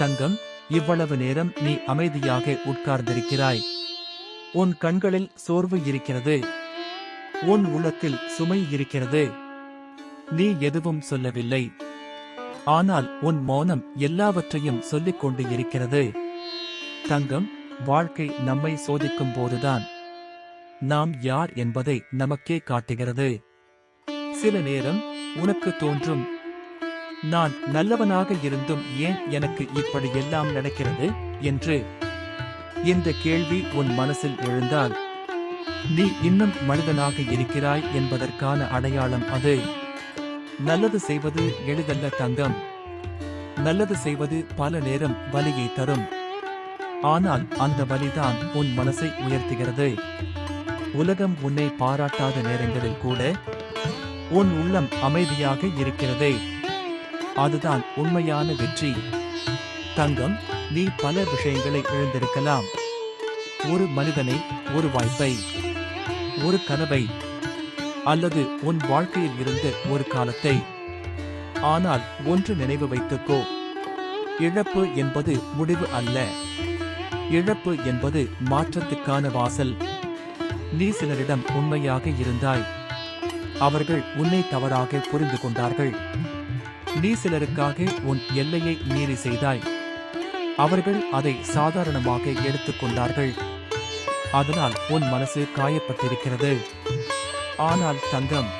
தங்கம் இவ்வளவு நேரம் நீ அமைதியாக உட்கார்ந்திருக்கிறாய். உன் கண்களில் சோர்வு இருக்கிறது. உன் உள்ளத்தில் சுமை இருக்கிறது. நீ எதுவும் சொல்லவில்லை. ஆனால் உன் மௌனம் எல்லாவற்றையும் சொல்லிக் கொண்டு இருக்கிறது. தங்கம் வாழ்க்கை நம்மை சோதிக்கும் போதுதான். நாம் யார் என்பதை நமக்கே காட்டுகிறது. சில நேரம் உனக்கு தோன்றும் நான் நல்லவனாக இருந்தும் ஏன் எனக்கு இப்படி எல்லாம் நடக்கிறது? என்று இந்த கேள்வி உன் மனசில் எழுந்தால் நீ இன்னும் மனிதனாக இருக்கிறாய் என்பதற்கான அடையாளம் அது. நல்லது செய்வது எளிதல்ல தங்கம். நல்லது செய்வது பல நேரம் வலியை தரும். ஆனால் அந்த வலிதான் உன் மனசை உயர்த்துகிறது. உலகம் உன்னை பாராட்டாத நேரங்களில் கூட உன் உள்ளம் அமைதியாக இருக்கிறதே. அதுதான் உண்மையான வெற்றி. தங்கம் நீ பல விஷயங்களை இழந்திருக்கலாம் ஒரு மனிதனை ஒரு வாய்ப்பை ஒரு கனவை அல்லது உன் வாழ்க்கையில் இருந்த ஒரு காலத்தை. ஆனால் ஒன்று நினைவு வைத்துக்கோ இழப்பு என்பது முடிவு அல்ல. இழப்பு என்பது மாற்றத்துக்கான வாசல். நீ சிலரிடம் உண்மையாக இருந்தாய். அவர்கள் உன்னை தவறாக புரிந்து கொண்டார்கள். நீ சிலருக்காக உன் எல்லையை மீறி செய்தாய். அவர்கள் அதை சாதாரணமாக எடுத்துக்கொண்டார்கள். அதனால் உன் மனசு காயப்பட்டிருக்கிறது. ஆனால் தங்கம்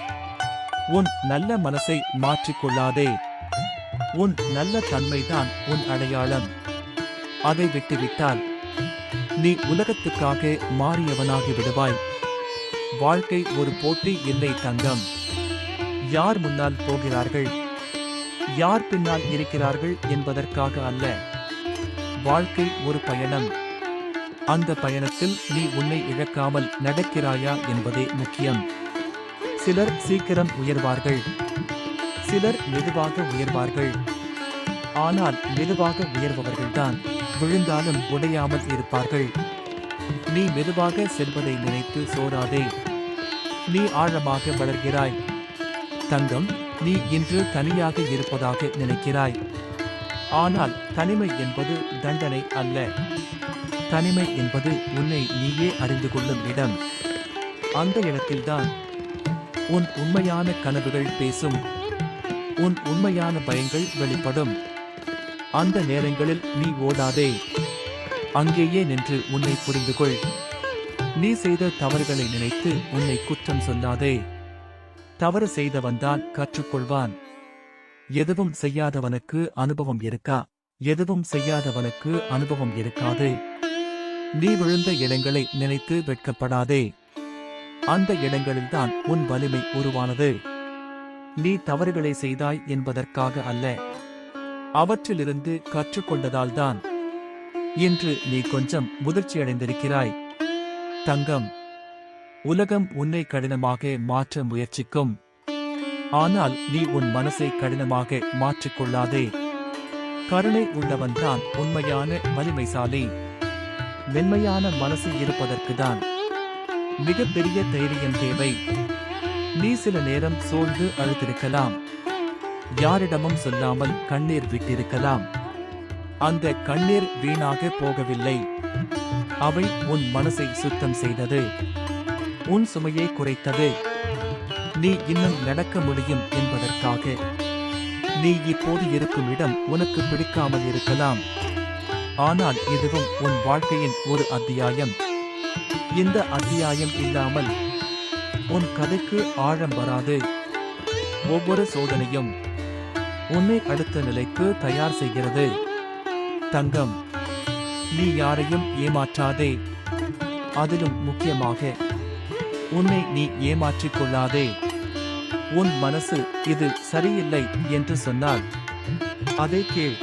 உன் நல்ல மனசை மாற்றிக்கொள்ளாதே. உன் நல்ல தன்மைதான் உன் அடையாளம். அதை விட்டுவிட்டால் நீ உலகத்துக்காக மாறியவனாகி விடுவாய். வாழ்க்கை ஒரு போட்டி இல்லை தங்கம். யார் முன்னால் போகிறார்கள்? யார் பின்னால் இருக்கிறார்கள் என்பதற்காக அல்ல. வாழ்க்கை ஒரு பயணம். அந்த பயணத்தில் நீ உன்னை இழக்காமல் நடக்கிறாயா என்பதே முக்கியம். சிலர் சீக்கிரம் உயர்வார்கள். சிலர் மெதுவாக உயர்வார்கள். ஆனால் மெதுவாக உயர்பவர்கள்தான் விழுந்தாலும் உடையாமல் இருப்பார்கள். நீ மெதுவாக செல்வதை நினைத்து சோராதே. நீ ஆழமாக வளர்கிறாய். தங்கம் நீ இன்று தனியாக இருப்பதாக நினைக்கிறாய். ஆனால் தனிமை என்பது தண்டனை அல்ல. தனிமை என்பது உன்னை நீயே அறிந்து கொள்ளும் இடம். அந்த இடத்தில்தான் உன் உண்மையான கனவுகள் பேசும். உன் உண்மையான பயங்கள் வெளிப்படும். அந்த நேரங்களில் நீ ஓடாதே. அங்கேயே நின்று உன்னை புரிந்து கொள் நீ செய்த தவறுகளை நினைத்து உன்னை குற்றம் சொல்லாதே. தவறு செய்தவன்தான் கற்றுக்கொள்வான். எதுவும் செய்யாதவனுக்கு அனுபவம் இருக்கா? எதுவும் செய்யாதவனுக்கு அனுபவம் இருக்காது. நீ விழுந்த இடங்களை நினைத்து வெட்கப்படாதே. அந்த இடங்களில்தான் உன் வலிமை உருவானது. நீ தவறுகளை செய்தாய் என்பதற்காக அல்ல. அவற்றிலிருந்து கற்றுக்கொண்டதால்தான். இன்று நீ கொஞ்சம் முதிர்ச்சியடைந்திருக்கிறாய். தங்கம் உலகம் உன்னை கடினமாக மாற்ற முயற்சிக்கும். ஆனால் நீ உன் மனசை கடினமாக மாற்றிக்கொள்ளாதே. கருணை உள்ளவன்தான் உண்மையான வலிமைசாலி. மென்மையான மனசு இருப்பதற்குதான். மிகப்பெரிய தைரியம் தேவை. நீ சில நேரம் சோர்ந்து அழுத்திருக்கலாம் யாரிடமும் சொல்லாமல் கண்ணீர் விட்டிருக்கலாம். அந்த கண்ணீர் வீணாக போகவில்லை. அவை உன் மனசை சுத்தம் செய்தது. உன் சுமையை குறைத்தது. நீ இன்னும் நடக்க முடியும் என்பதற்காக. நீ இப்போது இருக்கும் இடம் உனக்கு பிடிக்காமல் இருக்கலாம். ஆனால் இதுவும் உன் வாழ்க்கையின் ஒரு அத்தியாயம். இந்த அத்தியாயம் இல்லாமல் உன் கதைக்கு ஆழம் வராது. ஒவ்வொரு சோதனையும் உன்னை அடுத்த நிலைக்கு தயார் செய்கிறது. தங்கம் நீ யாரையும் ஏமாற்றாதே. அதிலும் முக்கியமாக உன்னை நீ ஏமாற்றிக் கொள்ளாதே உன் மனசு இது சரியில்லை என்று சொன்னால் அதை கேள்.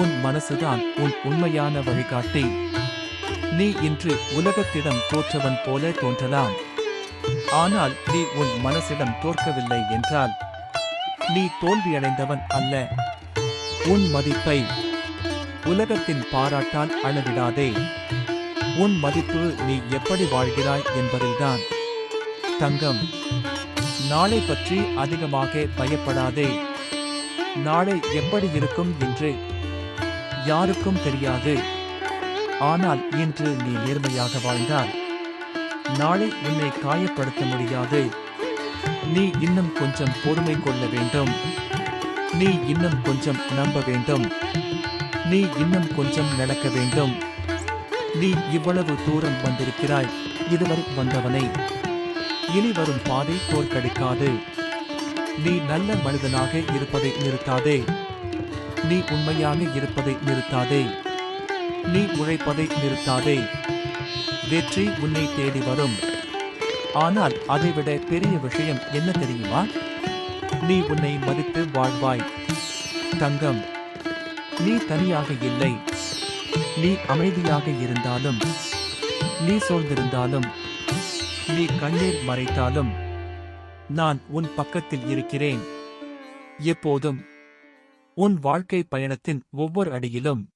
உன் மனசுதான் உன் உண்மையான வழிகாட்டி. நீ இன்று உலகத்திடம் தோற்றவன் போல தோன்றலாம். ஆனால் நீ உன் மனசிடம் தோற்கவில்லை என்றால் நீ தோல்வியடைந்தவன் அல்ல. உன் மதிப்பை உலகத்தின் பாராட்டால் அளவிடாதே. உன் மதிப்பு நீ எப்படி வாழ்கிறாய் என்பதில்தான். தங்கம் நாளை பற்றி அதிகமாக பயப்படாதே. நாளை எப்படி இருக்கும் என்று யாருக்கும் தெரியாது. ஆனால் இன்று நீ நேர்மையாக வாழ்ந்தால் நாளை உன்னை காயப்படுத்த முடியாது. நீ இன்னும் கொஞ்சம் பொறுமை கொள்ள வேண்டும். நீ இன்னும் கொஞ்சம் நம்ப வேண்டும். நீ இன்னும் கொஞ்சம் நடக்க வேண்டும். நீ இவ்வளவு தூரம் வந்திருக்கிறாய். இதுவரை வந்தவனை. இனி வரும் பாதை தோற்கடிக்காது. நீ நல்ல மனிதனாக இருப்பதை நிறுத்தாதே. நீ உண்மையாக இருப்பதை நிறுத்தாதே. நீ உழைப்பதை நிறுத்தாதே. வெற்றி உன்னை தேடி வரும். ஆனால் அதைவிட பெரிய விஷயம் என்ன தெரியுமா? நீ உன்னை மதித்து வாழ்வாய். தங்கம். நீ தனியாக இல்லை. நீ அமைதியாக இருந்தாலும் நீ சோர்ந்திருந்தாலும் நீ கண்ணீர் மறைத்தாலும் நான் உன் பக்கத்தில் இருக்கிறேன். எப்போதும் உன் வாழ்க்கை பயணத்தின் ஒவ்வொரு அடியிலும்